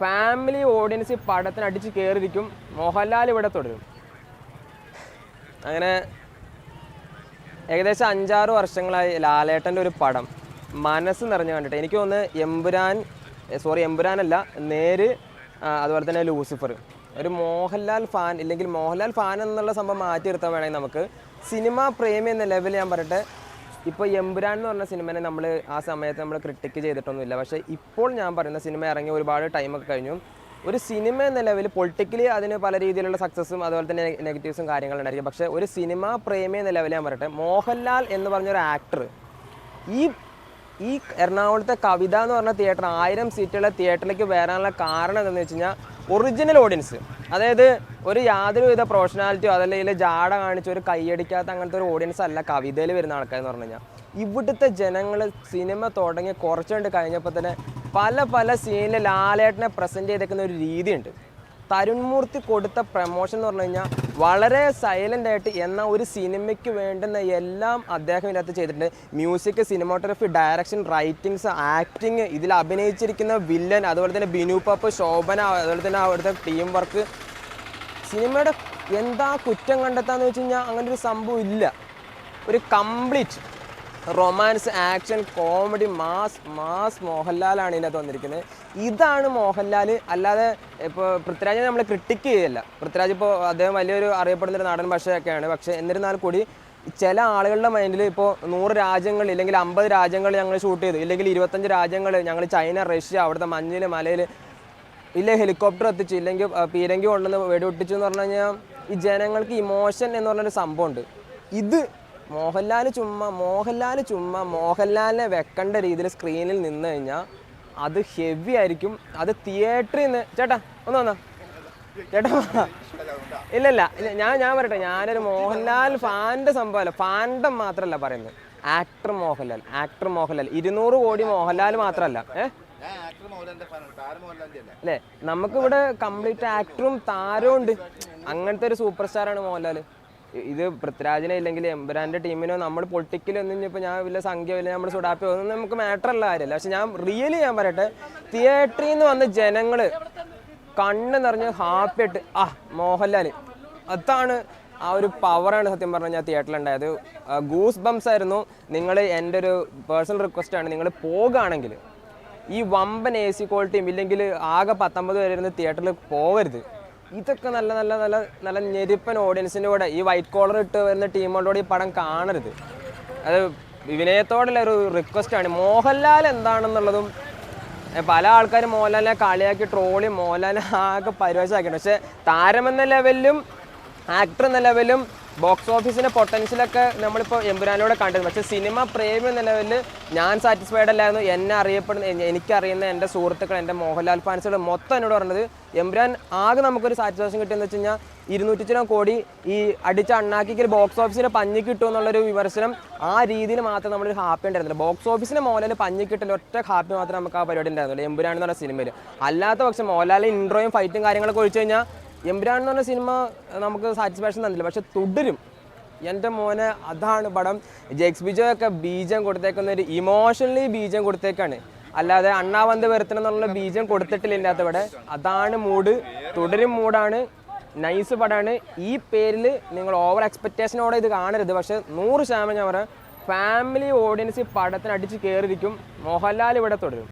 Family audience പടത്തിന് അടിച്ച് കയറിയിരിക്കും മോഹൻലാൽ ഇവിടെ തുടരും. അങ്ങനെ ഏകദേശം അഞ്ചാറ് വർഷങ്ങളായി ലാലേട്ടന്റെ ഒരു പടം. മനസ്സ് നിറഞ്ഞു കണ്ടിട്ട് എനിക്ക് ഒന്ന് എമ്പുരാൻ സോറി എമ്പുരാനല്ല നേര് അതുപോലെ തന്നെ ലൂസിഫർ. ഒരു മോഹൻലാൽ ഫാൻ ഇല്ലെങ്കിൽ മോഹൻലാൽ ഫാൻ എന്നുള്ള സംഭവം മാറ്റി നിർത്താൻ വേണമെങ്കിൽ നമുക്ക് സിനിമ പ്രേമി എന്ന ലെവൽ ഞാൻ പറയട്ടെ ഇപ്പോൾ എമ്പുരാൻ എന്ന് പറഞ്ഞ സിനിമനെ നമ്മൾ ആ സമയത്ത് നമ്മൾ ക്രിട്ടിക്ക് ചെയ്തിട്ടൊന്നുമില്ല. പക്ഷേ ഇപ്പോൾ ഞാൻ പറയുന്ന സിനിമ ഇറങ്ങി ഒരുപാട് ടൈമൊക്കെ കഴിഞ്ഞു. ഒരു സിനിമ എന്ന ലെവലിൽ പൊളിറ്റിക്കലി അതിന് പല രീതിയിലുള്ള സക്സസ്സും അതുപോലെ തന്നെ നെഗറ്റീവ്സും കാര്യങ്ങളുണ്ടായിരിക്കും പക്ഷേ ഒരു സിനിമ പ്രേമി എന്ന ലെവലിൽ ഞാൻ പറയട്ടെ മോഹൻലാൽ എന്ന് പറഞ്ഞൊരു ആക്ടർ ഈ ഈ എറണാകുളത്തെ കവിത എന്ന് പറഞ്ഞ തിയേറ്റർ ആയിരം സീറ്റുള്ള തിയേറ്ററിലേക്ക് വരാനുള്ള കാരണം എന്താണെന്ന് വെച്ച് കഴിഞ്ഞാൽ ഒറിജിനൽ ഓഡിയൻസ് അതായത് ഒരു യാതൊരുവിധ പ്രൊഫഷണാലിറ്റിയോ അതല്ലെങ്കിൽ ജാട കാണിച്ച് ഒരു കൈയടിക്കാത്ത അങ്ങനത്തെ ഒരു ഓഡിയൻസ് അല്ല കവിതയിൽ വരുന്ന ആൾക്കാരെന്ന് പറഞ്ഞു കഴിഞ്ഞാൽ ഇവിടുത്തെ ജനങ്ങൾ സിനിമ തുടങ്ങി കുറച്ചുകൊണ്ട് കഴിഞ്ഞപ്പോൾ തന്നെ പല പല സീനിൽ ലാലേട്ടനെ പ്രസന്റ് ചെയ്തേക്കുന്ന ഒരു രീതിയുണ്ട്. തരുൺമൂർത്തി കൊടുത്ത പ്രമോഷൻ എന്ന് പറഞ്ഞു കഴിഞ്ഞാൽ വളരെ സൈലന്റ് ആയിട്ട് എന്നാൽ ഒരു സിനിമയ്ക്ക് വേണ്ടുന്ന എല്ലാം അദ്ദേഹം ഇതിനകത്ത് ചെയ്തിട്ടുണ്ട്. Music cinematography direction writings acting ഇതിൽ അഭിനയിച്ചിരിക്കുന്ന വില്ലൻ അതുപോലെ തന്നെ ബിനു പപ്പ് ശോഭന അതുപോലെ തന്നെ അവിടുത്തെ ടീം വർക്ക് സിനിമയുടെ എന്താ കുറ്റം കണ്ടെത്താന്ന് വെച്ച് കഴിഞ്ഞാൽ അങ്ങനെ ഒരു സംഭവം ഇല്ല. ഒരു complete romance action comedy mass mass മോഹൻലാലാണ് ഇതിനകത്ത് വന്നിരിക്കുന്നത്. ഇതാണ് മോഹൻലാൽ അല്ലാതെ ഇപ്പോൾ പൃഥ്വിരാജിനെ നമ്മൾ ക്രിട്ടിക്ക് ചെയ്യല്ല. പൃഥ്വിരാജ് ഇപ്പോൾ അദ്ദേഹം വലിയൊരു അറിയപ്പെടുന്ന ഒരു നാടൻ ഭാഷയൊക്കെയാണ് പക്ഷേ എന്നിരുന്നാൽ കൂടി ചില ആളുകളുടെ മൈൻഡിൽ ഇപ്പോൾ നൂറ് രാജ്യങ്ങൾ ഇല്ലെങ്കിൽ അമ്പത് രാജ്യങ്ങൾ ഞങ്ങൾ ഷൂട്ട് ചെയ്തു. ഇല്ലെങ്കിൽ ഇരുപത്തഞ്ച് രാജ്യങ്ങൾ ഞങ്ങൾ ചൈന റഷ്യ അവിടുത്തെ മഞ്ഞിൽ മലയിൽ ഇല്ല ഹെലികോപ്റ്റർ എത്തിച്ചു. ഇല്ലെങ്കിൽ പീരങ്കി കൊണ്ടുവന്ന് വെടിവെട്ടിച്ചു എന്ന് പറഞ്ഞു കഴിഞ്ഞാൽ ഈ ജനങ്ങൾക്ക് ഇമോഷൻ എന്ന് പറഞ്ഞൊരു സംഭവമുണ്ട്. ഇത് മോഹൻലാൽ ചുമ്മാ മോഹൻലാൽ ചുമ്മാ മോഹൻലാലിനെ വെക്കേണ്ട രീതിയിൽ സ്ക്രീനിൽ നിന്ന് കഴിഞ്ഞാൽ അത് ഹെവി ആയിരിക്കും. അത് തിയേറ്ററിൽ നിന്ന് ചേട്ടാ ഒന്ന് വന്നാ? ചേട്ടാ ഇല്ലല്ല ഇല്ല ഇല്ല ഇല്ല, ഞാൻ ഞാൻ പറയട്ടെ ഞാനൊരു മോഹൻലാൽ ഫാന്റെ സംഭവമല്ല ഫാൻഡം മാത്രമല്ല പറയുന്നത്. ആക്ടർ മോഹൻലാൽ ആക്ടർ മോഹൻലാൽ ഇരുന്നൂറ് കോടി മോഹൻലാൽ മാത്രമല്ല ഏഹ് അല്ലേ? നമുക്കിവിടെ കംപ്ലീറ്റ് ആക്ടറും താരവും ഉണ്ട്. അങ്ങനത്തെ ഒരു സൂപ്പർ സ്റ്റാറാണ് മോഹൻലാൽ ഇത് പൃഥ്വിരാജിനെ ഇല്ലെങ്കിൽ എമ്പുരാന്റെ ടീമിനോ നമ്മൾ പൊളിറ്റിക്കലൊന്നും ഇനിയിപ്പോൾ ഞാൻ വലിയ സംഖ്യ വലിയ നമ്മൾ സുഡാപ്പിയോ ഒന്നും നമുക്ക് മാറ്റർ ഉള്ള കാര്യമല്ല. പക്ഷെ ഞാൻ റിയലി ഞാൻ പറയട്ടെ തിയേറ്ററിൽ നിന്ന് വന്ന ജനങ്ങൾ കണ്ണ് നിറഞ്ഞ് ഹാപ്പി ആയിട്ട് ആ മോഹൻലാൽ അതാണ് ആ ഒരു പവറാണ് സത്യം പറഞ്ഞാൽ ഞാൻ തിയേറ്ററിലുണ്ടായത് ഗൂസ് ബംസ് ആയിരുന്നു. നിങ്ങൾ എന്റെ ഒരു പേഴ്സണൽ റിക്വസ്റ്റ് ആണ് നിങ്ങൾ പോകുകയാണെങ്കിൽ ഈ വമ്പൻ എ സി ക്വാളിറ്റിയും ഇല്ലെങ്കിൽ ആകെ പത്തൊമ്പത് വരെ ഇരുന്ന് തിയേറ്ററിൽ പോകരുത് ഇതൊക്കെ നല്ല നല്ല നല്ല നല്ല ഞെരുപ്പൻ ഓഡിയൻസിന്റെ കൂടെ ഈ വൈറ്റ് കോളർ ഇട്ട് വരുന്ന ടീമുകളോട് ഈ പടം കാണരുത്. അത് വിനയത്തോടുള്ള ഒരു റിക്വസ്റ്റ് ആണ്. മോഹൻലാൽ എന്താണെന്നുള്ളതും പല ആൾക്കാരും മോഹൻലാലിനെ കളിയാക്കി ട്രോളി മോഹൻലാലിനെ ആകെ പരിവശമാക്കിയിട്ടുണ്ട്. പക്ഷെ താരമെന്ന ലെവലിലും ആക്ടർ എന്ന ലെവലും ബോക്സ് ഓഫീസിന്റെ പൊട്ടൻഷ്യലൊക്കെ നമ്മളിപ്പോൾ എമ്പുരാനിലൂടെ കണ്ടത് പക്ഷേ സിനിമ പ്രേമി എന്ന ലെവലിൽ ഞാൻ സാറ്റിസ്ഫൈഡ് അല്ലായിരുന്നു. എന്നെ അറിയപ്പെടുന്ന എനിക്കറിയുന്ന എന്റെ സുഹൃത്തുക്കൾ എന്റെ മോഹൻലാൽ ഫാൻസുകൾ മൊത്തം എന്നോട് പറഞ്ഞത് എമ്പുരാൻ ആകെ നമുക്കൊരു സാറ്റിസ്ഫാക്ഷൻ കിട്ടിയെന്ന് വെച്ച് കഴിഞ്ഞാൽ ഇരുന്നൂറ്റി കോടി ഈ അടിച്ച അണ്ണാക്കിക്കൽ ബോക്സ് ഓഫീസിന് പഞ്ഞി കിട്ടും എന്നുള്ളൊരു വിമർശനം ആ രീതിയിൽ മാത്രം നമ്മളൊരു ഹാപ്പി ഉണ്ടായിരുന്നില്ല. ബോക്സ് ഓഫീസിന് മോഹൻലാൽ പഞ്ഞി കിട്ടില്ല ഒറ്റ ഹാപ്പി മാത്രം നമുക്ക് ആ പരിപാടി ഉണ്ടായിരുന്നുള്ളൂ. എമ്പുരാൻ എന്ന് പറഞ്ഞ സിനിമയിൽ അല്ലാത്ത പക്ഷേ മോഹൻലാൽ ഇൻട്രോയും ഫൈറ്റും കാര്യങ്ങളൊക്കെ ഒഴിച്ചു കഴിഞ്ഞാൽ എമ്പുരാൻ എന്ന് പറഞ്ഞ സിനിമ നമുക്ക് സാറ്റിസ്ഫാക്ഷൻ തന്നില്ല. പക്ഷെ തുടരും. എന്റെ മോനെ അതാണ് പടം. ജെക്സ് ബിജോയൊക്കെ ബീജം കൊടുത്തേക്കുന്ന ഒരു ഇമോഷണലി ബീജം കൊടുത്തേക്കാണ്. അല്ലാതെ അണ്ണാവന്ത് വരുത്തണം എന്നുള്ള ബീജം കൊടുത്തിട്ടില്ല എന്റെ അകത്ത് ഇവിടെ. അതാണ് മൂഡ് തുടരും മൂഡാണ് നൈസ് പടമാണ്. ഈ പേരിൽ നിങ്ങൾ ഓവർ എക്സ്പെക്റ്റേഷനോടെ ഇത് കാണരുത്. പക്ഷെ നൂറ് ശതമാനം ഞാൻ പറയാം ഫാമിലി ഓഡിയൻസ് പടത്തിന് അടിച്ച് കയറിയിരിക്കും മോഹൻലാൽ ഇവിടെ തുടരും.